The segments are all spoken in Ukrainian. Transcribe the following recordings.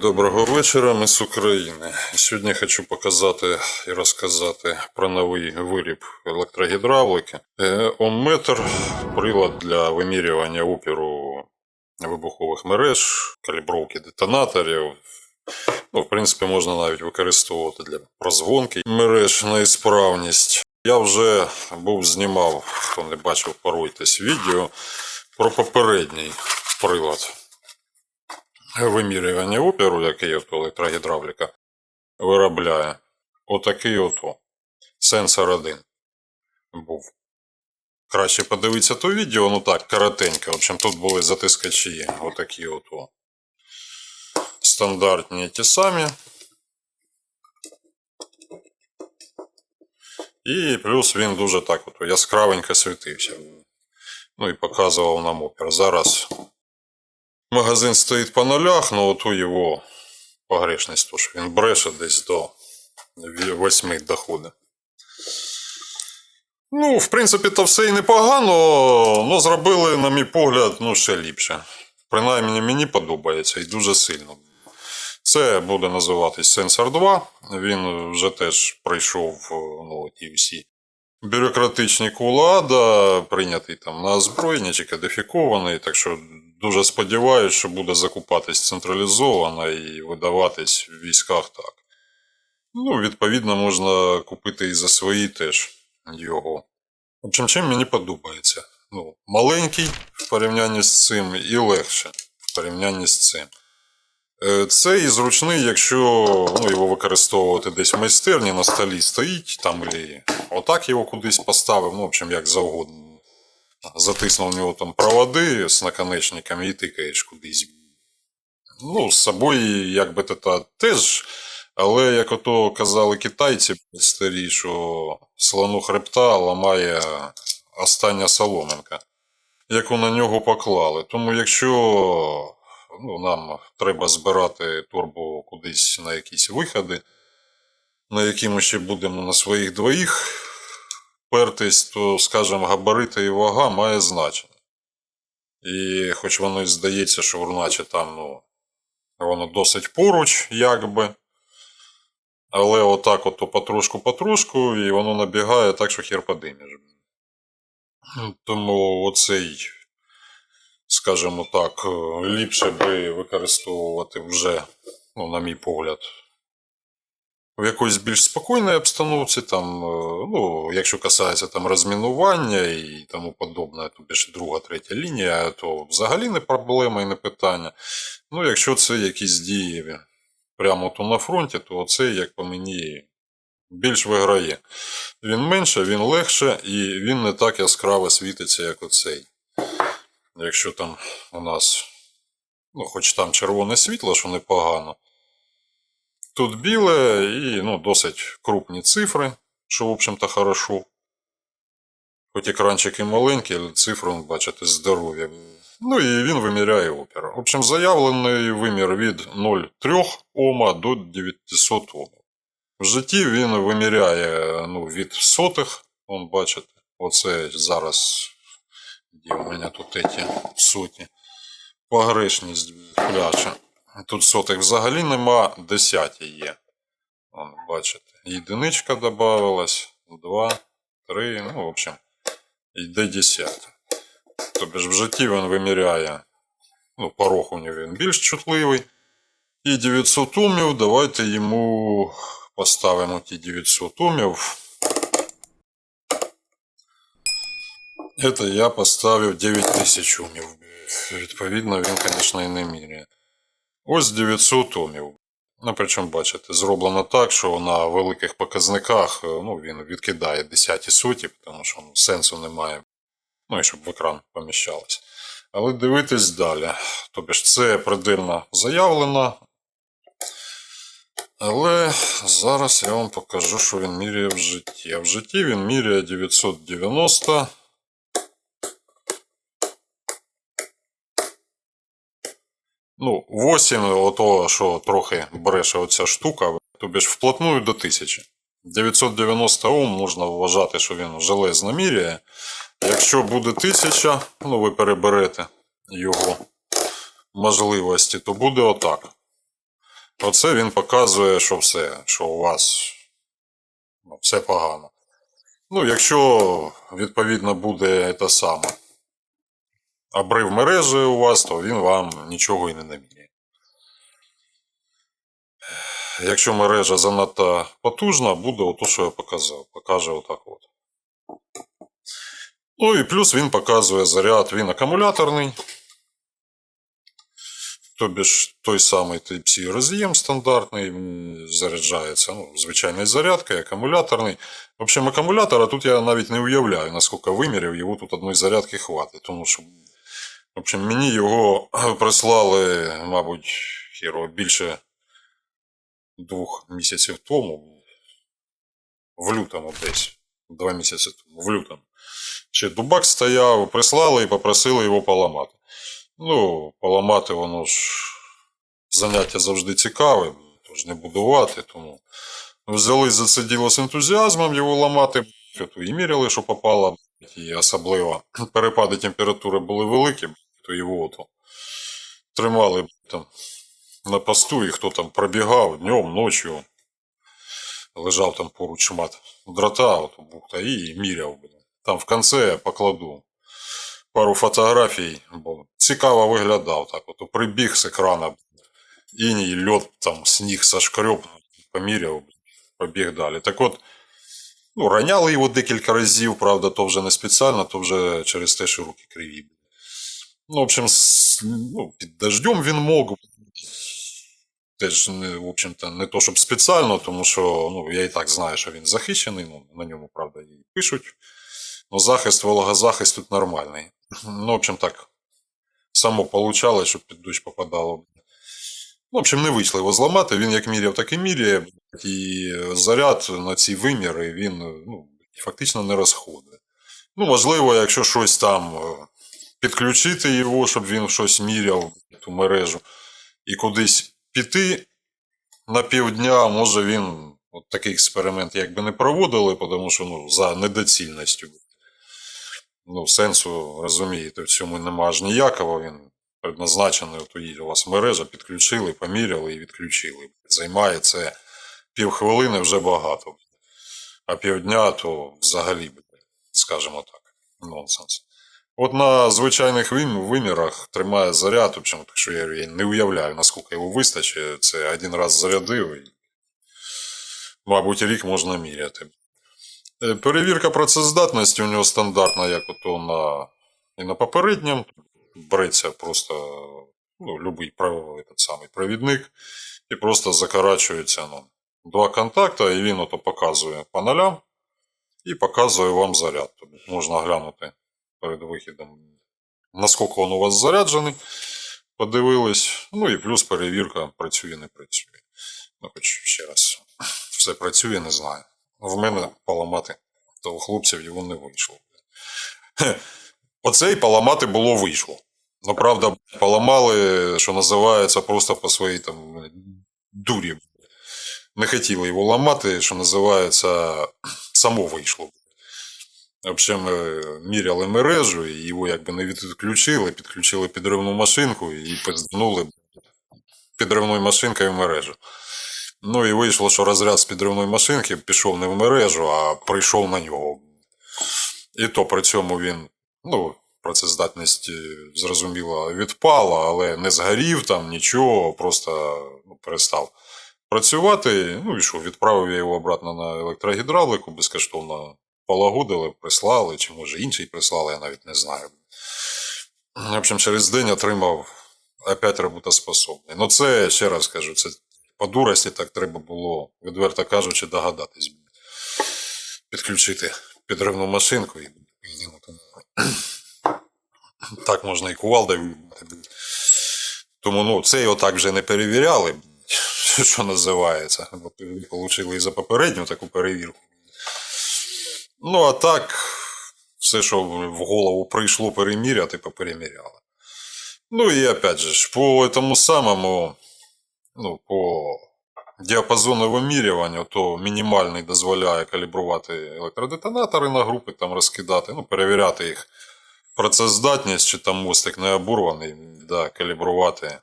Доброго вечора, ми з України. Сьогодні хочу показати і розказати про новий виріб електрогідравлики. Е, Омметр – прилад для вимірювання опіру вибухових мереж, калібровки детонаторів. Ну, в принципі, можна навіть використовувати для прозвонки мереж на ісправність. Я вже був знімав, хто не бачив, поруйтесь відео про попередній прилад вимірювання опіру, який от електрогідравліка виробляє. Отакий ото. Сенсор 1 був. Краще подивитися то відео, ну так, коротенько. В общем, тут були затискачі. Отакі ото. Стандартні ті самі. І плюс він дуже так от яскравенько світився. Ну і показував нам опір. Зараз Магазин стоїть по нулях, но от у його погрешність, то що він бреше десь до 8 доходить. Ну, в принципі, то все і непогано, але зробили, на мій погляд, ну, ще ліпше. Принаймні мені подобається і дуже сильно. Це буде називатись Sensor 2. Він вже теж пройшов ну, ті всі бюрократичні кулада, прийнятий там на озброєння чи кодифікований, так що дуже сподіваюся, що буде закупатись централізовано і видаватись в військах так. Ну, відповідно, можна купити і за свої теж його. Общем, чим мені подобається. Ну, маленький в порівнянні з цим і легше в порівнянні з цим. Е, Це і зручний, якщо ну, його використовувати десь в майстерні на столі стоїть, там і отак його кудись поставив, ну, в общем, як завгодно. Затиснув в нього там проводи з наконечниками і тикаєш кудись. Ну, з собою, як би та теж. Але як ото казали китайці старі, що слону хребта ламає остання соломинка, яку на нього поклали. Тому якщо ну, нам треба збирати турбо кудись на якісь виходи, на які ми ще будемо на своїх двоїх пертись, то, скажімо, габарити і вага має значення. І хоч воно і здається, що наче там ну, воно досить поруч, якби. Але отак от потрошку-потрошку, і воно набігає так, що хер подимеш. Тому оцей, скажімо так, ліпше би використовувати вже, ну, на мій погляд, в якоїсь більш спокійній обстановці, там, е, ну, якщо касається там розмінування і тому подобне, то більше друга, третя лінія, то взагалі не проблема і не питання. Ну, якщо це якісь дії прямо то на фронті, то це, як по мені, більш виграє. Він менше, він легше і він не так яскраво світиться, як оцей. Якщо там у нас, ну, хоч там червоне світло, що непогано. Тут біле і ну, досить крупні цифри, що, в общем-то, хорошо. Хоч екранчик і маленький, але цифри, бачите, здорові. Ну і він виміряє опір. В общем, заявлений вимір від 0,3 Ома до 900 Ом. В житті він виміряє ну, від сотих, вон, бачите, оце зараз де у мене тут ці соті. Погрешність пляші. Тут сотих взагалі нема, десяті є. Вон, бачите, єдиничка додавалась, два, три, ну, в общем, йде десята. Тобто ж в житті він виміряє, ну, порог у нього він більш чутливий. І 900 умів, давайте йому поставимо ті 900 умів. Это я поставив 9000 умів. Відповідно, він, звісно, і не міряє. Ось 900 умів. Ну, причому, бачите, зроблено так, що на великих показниках ну, він відкидає 10 соті, тому що ну, сенсу немає. Ну і щоб в екран поміщалось. Але дивитись далі. Тобто ж це предельно заявлено. Але зараз я вам покажу, що він міряє в житті. А в житті він міряє 990. Ну, 8, ото, що трохи бреше оця штука, тобі ж вплотную до 1000. 990 Ом можна вважати, що він железно міряє. Якщо буде 1000, ну ви переберете його можливості, то буде отак. Оце він показує, що все, що у вас ну, все погано. Ну, якщо, відповідно, буде те саме обрив мережі у вас, то він вам нічого і не наміє. Якщо мережа занадто потужна, буде ото, що я показав. Покаже отак от. Ну і плюс він показує заряд, він акумуляторний. Тобі ж той самий Type-C роз'єм стандартний заряджається. Ну, звичайний зарядка, акумуляторний. В общем, акумулятора тут я навіть не уявляю, наскільки вимірів, його тут одної зарядки хватить. Тому що, в общем, мені його прислали, мабуть, хіро, більше двох місяців тому. В лютому десь. Два місяці тому, в лютому. Ще дубак стояв, прислали і попросили його поламати. Ну, поламати воно ж заняття завжди цікаве, тож не будувати, тому взялись за це діло з ентузіазмом його ламати, і міряли, що попало, і особливо перепади температури були великі, то його ото тримали там на посту, і хто там пробігав днем, ночі, лежав там поруч шмат дрота, от бухта, і міряв. Там в кінці я покладу пару фотографій, бо цікаво виглядав так. От прибіг з екрана, іній, льот, там, сніг сошкреб, поміряв, побіг далі. Так от, ну, раняли його декілька разів, правда, то вже не спеціально, то вже через те, що руки криві. Ну, в общем, с- ну, під дождем він мог. Теж, не, в общем-то, не то, щоб спеціально, тому що ну, я і так знаю, що він захищений, ну, на ньому, правда, і пишуть. Ну, захист, вологозахист тут нормальний. Ну, в общем, так. Само получалось, щоб під дощ попадало. Ну, в общем, не вийшло його зламати. Він як міряв, так і міряє. І заряд на ці виміри він ну, фактично не розходить. Ну, можливо, якщо щось там підключити його, щоб він щось міряв, ту мережу, і кудись піти на півдня, може він от такий експеримент якби не проводили, тому що ну, за недоцільністю. Ну, сенсу, розумієте, в цьому нема ж ніякого. Він предназначений, от у вас мережа, підключили, поміряли і відключили. Займає це півхвилини вже багато. А півдня то взагалі, скажімо так, нонсенс. От на звичайних вимірах тримає заряд, в так що я, не уявляю, наскільки його вистачить. Це один раз зарядив і, мабуть, рік можна міряти. Е, Перевірка працездатності у нього стандартна, як ото на, і на попередньому. Береться просто ну, любий правовий той самий провідник і просто закорачується ну, два контакти, і він ото показує по нулям і показує вам заряд. Тобто можна глянути перед вихідом, наскільки він у вас заряджений. Подивились. Ну і плюс перевірка працює, не працює. Ну, хоч ще раз, все працює, не знаю. В мене поламати, то хлопців його не вийшло. Оце і поламати було вийшло. Ну, правда, поламали, що називається, просто по своїй там дурі. Не хотіли його ламати, що називається, само вийшло. В общем, е, міряли мережу, і його якби не відключили, підключили підривну машинку і пизданули підривною машинкою в мережу. Ну і вийшло, що розряд з підривної машинки пішов не в мережу, а прийшов на нього. І то при цьому він, ну, працездатність зрозуміло відпала, але не згорів там нічого, просто ну, перестав працювати. Ну і що, відправив я його обратно на електрогідравлику, безкоштовно полагодили, прислали, чи може інший прислали, я навіть не знаю. В общем, через день отримав опять роботоспособний. Ну, це, ще раз кажу, це по дурості так треба було, відверто кажучи, догадатись. Підключити підривну машинку і так можна і кувалдою. Тому ну, це його так вже не перевіряли, що називається. Бо Отримали і за попередню таку перевірку. Ну, а так, все, що в голову прийшло переміряти, попереміряли. Ну і опять же, по тому самому, ну, по діапазону вимірювання, то мінімальний дозволяє калібрувати електродетонатори на групи, там розкидати, ну, перевіряти їх працездатність, чи там мостик не обурваний, да, калібрувати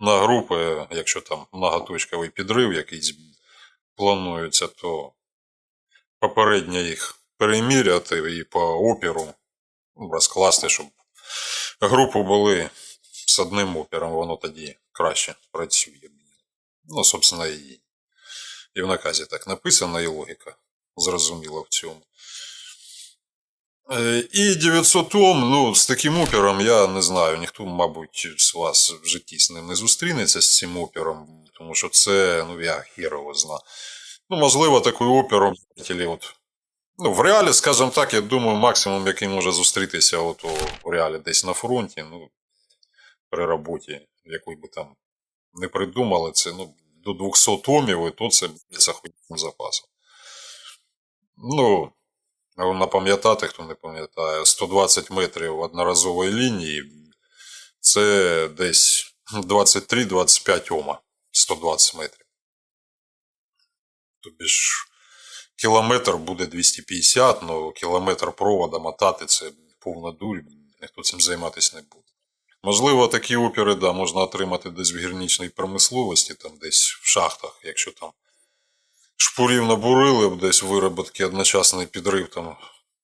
на групи, якщо там многоточковий підрив якийсь планується, то попередньо їх переміряти і по опіру ну, розкласти, щоб групи були з одним опіром, воно тоді краще працює. Ну, собственно, і, і в наказі так написано, і логіка зрозуміла в цьому. Е, І 900 Ом, ну, з таким опером, я не знаю, ніхто, мабуть, з вас в житті з ним не зустрінеться з цим опером, тому що це, ну, я хірово знаю. Ну, можливо, такий опером, или от, ну, в реалі, скажімо так, я думаю, максимум, який може зустрітися от, у, реалі десь на фронті, ну, при роботі, якої би там не придумали, це ну, до 200 томів, і то це з охуєнним запасом. Ну, напам'ятати, хто не пам'ятає, 120 метрів одноразової лінії це десь 23-25 ома. 120 метрів. Тобі ж кілометр буде 250, ну кілометр провода мотати це повна дурь, ніхто цим займатися не буде. Можливо, такі опіри да, можна отримати десь в гірничній промисловості, там десь в шахтах, якщо там шпурів набурили, десь вироботки одночасний підрив там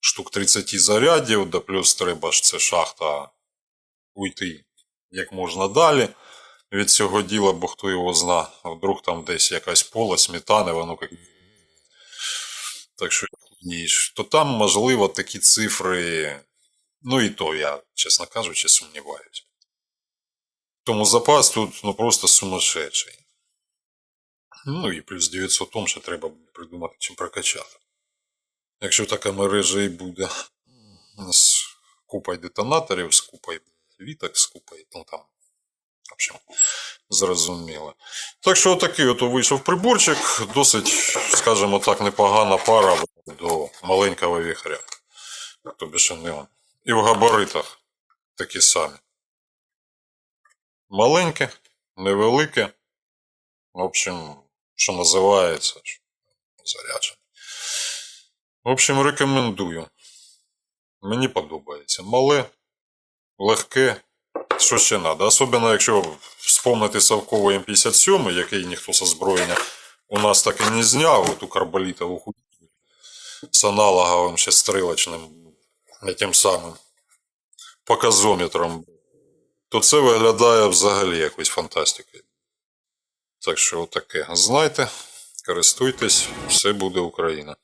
штук 30 зарядів, да плюс треба ж це шахта уйти як можна далі від цього діла, бо хто його зна. А вдруг там десь якась поле, сметани, воно як. Так що, ніж, то там, можливо, такі цифри. Ну і то я, чесно кажучи, сумніваюся. Тому запас тут ну, просто сумасшедший. Ну і плюс 900 том ще треба придумати, чим прокачати. Якщо така мережа і буде з купою детонаторів, з віток, з купою, ну там, в общем, зрозуміло. Так що отакий от вийшов приборчик, досить, скажімо так, непогана пара до маленького віхаря. Тобі ще не он. І в габаритах такі самі. Маленьке, невелике. В общем, що називається, заряджений. В общем, рекомендую. Мені подобається. Мале, легке. Що ще треба? Особливо, якщо вспомнити совковий М57, який ніхто з озброєння у нас так і не зняв, ту карболітову хуйню з аналоговим ще стрілочним, тим самим показометром, то це виглядає взагалі якось фантастикою. Так що отаке. Знайте, користуйтесь, все буде Україна.